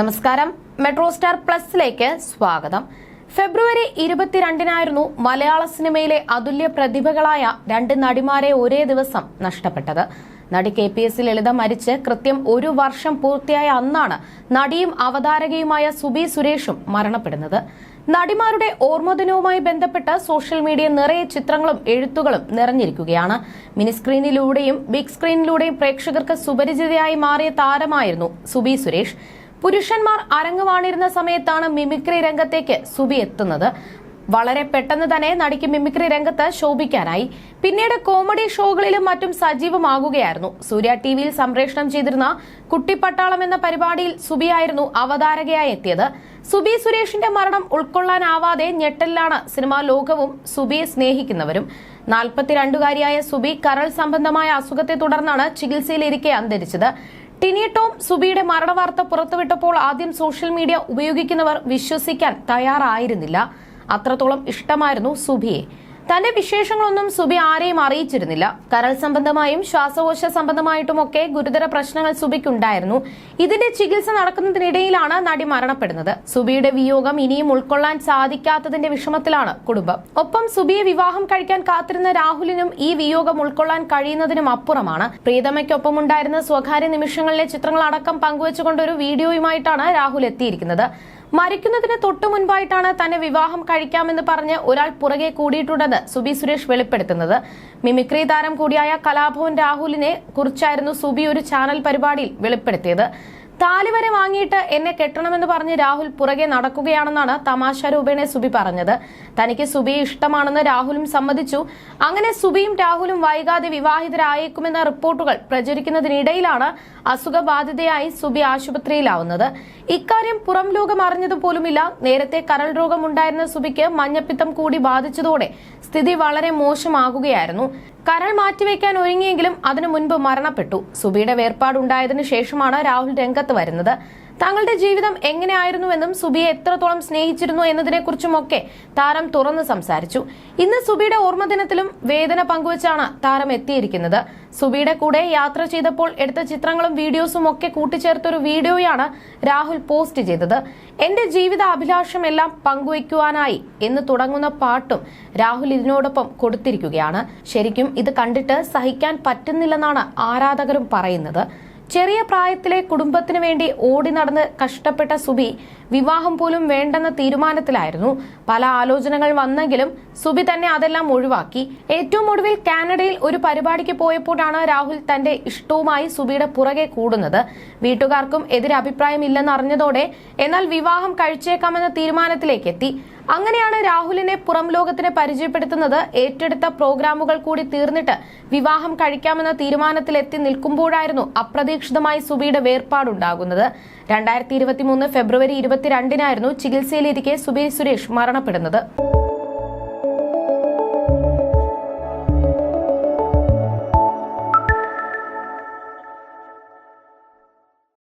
നമസ്കാരം. Metro star പ്ലസിലേക്ക് സ്വാഗതം. ഫെബ്രുവരി ഇരുപത്തിരണ്ടിനായിരുന്നു മലയാള സിനിമയിലെ അതുല്യ പ്രതിഭകളായ രണ്ട് നടിമാരെ ഒരേ ദിവസം നഷ്ടപ്പെട്ടത്. നടി കെ പി എസ് ലളിത മരിച്ച് കൃത്യം ഒരു വർഷം പൂർത്തിയായ അന്നാണ് നടിയും അവതാരകയുമായ സുബി സുരേഷും മരണപ്പെടുന്നത്. നടിമാരുടെ ഓർമ്മദിനവുമായി ബന്ധപ്പെട്ട് സോഷ്യൽ മീഡിയ നിറയെ ചിത്രങ്ങളും എഴുത്തുകളും നിറഞ്ഞിരിക്കുകയാണ്. മിനി സ്ക്രീനിലൂടെയും ബിഗ് സ്ക്രീനിലൂടെയും പ്രേക്ഷകർക്ക് സുപരിചിതയായി മാറിയ താരമായിരുന്നു സുബി സുരേഷ്. പുരുഷന്മാർ അരങ്ങുവാണിരുന്ന സമയത്താണ് മിമിക്രി രംഗത്തേക്ക് സുബി എത്തുന്നത്. വളരെ പെട്ടെന്ന് തന്നെ നടിക്ക് മിമിക്രി രംഗത്ത് ശോഭിക്കാനായി. പിന്നീട് കോമഡി ഷോകളിലും മറ്റും സജീവമാകുകയായിരുന്നു. സൂര്യ ടി വിയിൽ സംപ്രേഷണം ചെയ്തിരുന്ന കുട്ടിപ്പട്ടാളം എന്ന പരിപാടിയിൽ സുബിയായിരുന്നു അവതാരകയായി എത്തിയത്. സുബി സുരേഷിന്റെ മരണം ഉൾക്കൊള്ളാനാവാതെ ഞെട്ടലിലാണ് സിനിമാ ലോകവും സുബിയെ സ്നേഹിക്കുന്നവരും. നാൽപ്പത്തിരണ്ടുകാരിയായ സുബി കരൾ സംബന്ധമായ അസുഖത്തെ തുടർന്നാണ് ചികിത്സയിലിരിക്കെ അന്തരിച്ചത്. ടിനി ടോം സുബിയുടെ മരണവാർത്ത പുറത്തുവിട്ടപ്പോൾ ആദ്യം സോഷ്യൽ മീഡിയ ഉപയോഗിക്കുന്നവർ വിശ്വസിക്കാൻ തയ്യാറായിരുന്നില്ല. അത്രത്തോളം ഇഷ്ടമായിരുന്നു സുബിയെ. തന്റെ വിശേഷങ്ങളൊന്നും സുബി ആരെയും അറിയിച്ചിരുന്നില്ല. കരൾ സംബന്ധമായും ശ്വാസകോശ സംബന്ധമായിട്ടുമൊക്കെ ഗുരുതര പ്രശ്നങ്ങൾ സുബിക്കുണ്ടായിരുന്നു. ഇതിന്റെ ചികിത്സ നടക്കുന്നതിനിടയിലാണ് നടി മരണപ്പെടുന്നത്. സുബിയുടെ വിയോഗം ഇനിയും ഉൾക്കൊള്ളാൻ സാധിക്കാത്തതിന്റെ വിഷമത്തിലാണ് കുടുംബം. ഒപ്പം സുബിയെ വിവാഹം കഴിക്കാൻ കാത്തിരുന്ന രാഹുലിനും ഈ വിയോഗം ഉൾക്കൊള്ളാൻ കഴിയുന്നതിനും അപ്പുറമാണ്. പ്രീതമയ്ക്കൊപ്പമുണ്ടായിരുന്ന സ്വകാര്യ നിമിഷങ്ങളിലെ ചിത്രങ്ങളടക്കം പങ്കുവച്ചുകൊണ്ട് ഒരു വീഡിയോയുമായിട്ടാണ് രാഹുൽ എത്തിയിരിക്കുന്നത്. മരിക്കുന്നതിന് തൊട്ടു മുൻപായിട്ടാണ് തന്നെ വിവാഹം കഴിക്കാമെന്ന് പറഞ്ഞ് ഒരാൾ പുറകെ കൂടിയിട്ടുണ്ടെന്ന് സുബി സുരേഷ് വെളിപ്പെടുത്തുന്നത്. മിമിക്രി താരം കൂടിയായ കലാഭവൻ രാഹുലിനെ കുറിച്ചായിരുന്നു സുബി ഒരു ചാനൽ പരിപാടിയിൽ വെളിപ്പെടുത്തിയത്. താലി വരെ വാങ്ങിയിട്ട് എന്നെ കെട്ടണമെന്ന് പറഞ്ഞ് രാഹുൽ പുറകെ നടക്കുകയാണെന്നാണ് തമാശ രൂപേണ സുബി പറഞ്ഞത്. തനിക്ക് സുബിയെ ഇഷ്ടമാണെന്ന് രാഹുലും സമ്മതിച്ചു. അങ്ങനെ സുബിയും രാഹുലും വൈകാതെ വിവാഹിതരായേക്കുമെന്ന റിപ്പോർട്ടുകൾ പ്രചരിക്കുന്നതിനിടയിലാണ് അസുഖബാധിതയായി സുബി ആശുപത്രിയിലാവുന്നത്. ഇക്കാര്യം പുറം ലോകം അറിഞ്ഞതുപോലുമില്ല നേരത്തെ കരൾ രോഗം ഉണ്ടായിരുന്ന സുബിക്ക് മഞ്ഞപ്പിത്തം കൂടി ബാധിച്ചതോടെ സ്ഥിതി വളരെ മോശമാകുകയായിരുന്നു. കരൾ മാറ്റിവെക്കാൻ ഒരുങ്ങിയെങ്കിലും അതിനു മുൻപ് മരണപ്പെട്ടു. സുബിയുടെ വേർപാടുണ്ടായതിനു ശേഷമാണ് രാഹുൽ രംഗത്ത് വരുന്നത്. താങ്കളുടെ ജീവിതം എങ്ങനെയായിരുന്നുവെന്നും സുബിയെ എത്രത്തോളം സ്നേഹിച്ചിരുന്നു എന്നതിനെക്കുറിച്ചുമൊക്കെ താരം തുറന്നു സംസാരിച്ചു. ഇന്ന് സുബിയുടെ ഓർമ്മദിനത്തിലും വേദന പങ്കുവച്ചാണ് താരം എത്തിയിരിക്കുന്നത്. സുബിയുടെ കൂടെ യാത്ര ചെയ്തപ്പോൾ എടുത്ത ചിത്രങ്ങളും വീഡിയോസും ഒക്കെ കൂട്ടിച്ചേർത്തൊരു വീഡിയോയാണ് രാഹുൽ പോസ്റ്റ് ചെയ്തത്. എന്റെ ജീവിത അഭിലാഷം എല്ലാം പങ്കുവയ്ക്കുവാനായി എന്ന് തുടങ്ങുന്ന പാട്ടും രാഹുൽ ഇതിനോടൊപ്പം കൊടുത്തിരിക്കുകയാണ്. ശരിക്കും ഇത് കണ്ടിട്ട് സഹിക്കാൻ പറ്റുന്നില്ലെന്നാണ് ആരാധകരും പറയുന്നത്. ചെറിയ പ്രായത്തിലെ കുടുംബത്തിനു വേണ്ടി ഓടി നടന്ന് കഷ്ടപ്പെട്ട സുബി വിവാഹം പോലും വേണ്ടെന്ന തീരുമാനത്തിലായിരുന്നു. പല ആലോചനകൾ വന്നെങ്കിലും സുബി തന്നെ അതെല്ലാം ഒഴിവാക്കി. ഏറ്റവും ഒടുവിൽ കാനഡയിൽ ഒരു പരിപാടിക്ക് പോയപ്പോഴാണ് രാഹുൽ തന്റെ ഇഷ്ടവുമായി സുബിയുടെ പുറകെ കൂടുന്നത്. വീട്ടുകാർക്കും എതിരഭിപ്രായം അഭിപ്രായമില്ലെന്ന് അറിഞ്ഞതോടെ എന്നാൽ വിവാഹം കഴിച്ചേക്കാമെന്ന തീരുമാനത്തിലേക്ക് എത്തി അങ്ങനെയാണ് രാഹുലിനെ പുറം ലോകത്തിന് പരിചയപ്പെടുത്തുന്നത്. ഏറ്റെടുത്ത പ്രോഗ്രാമുകൾ കൂടി തീർന്നിട്ട് വിവാഹം കഴിക്കാമെന്ന തീരുമാനത്തിലെത്തി നിൽക്കുമ്പോഴായിരുന്നു അപ്രതീക്ഷിതമായി സുബിയുടെ വേർപാടുണ്ടാകുന്നത്. രണ്ടായിരത്തി ഇരുപത്തിമൂന്ന് ഫെബ്രുവരി ഇരുപത്തിരണ്ടിനായിരുന്നു ചികിത്സയിലിരിക്കെ സുബി സുരേഷ് മരണപ്പെടുന്നത്.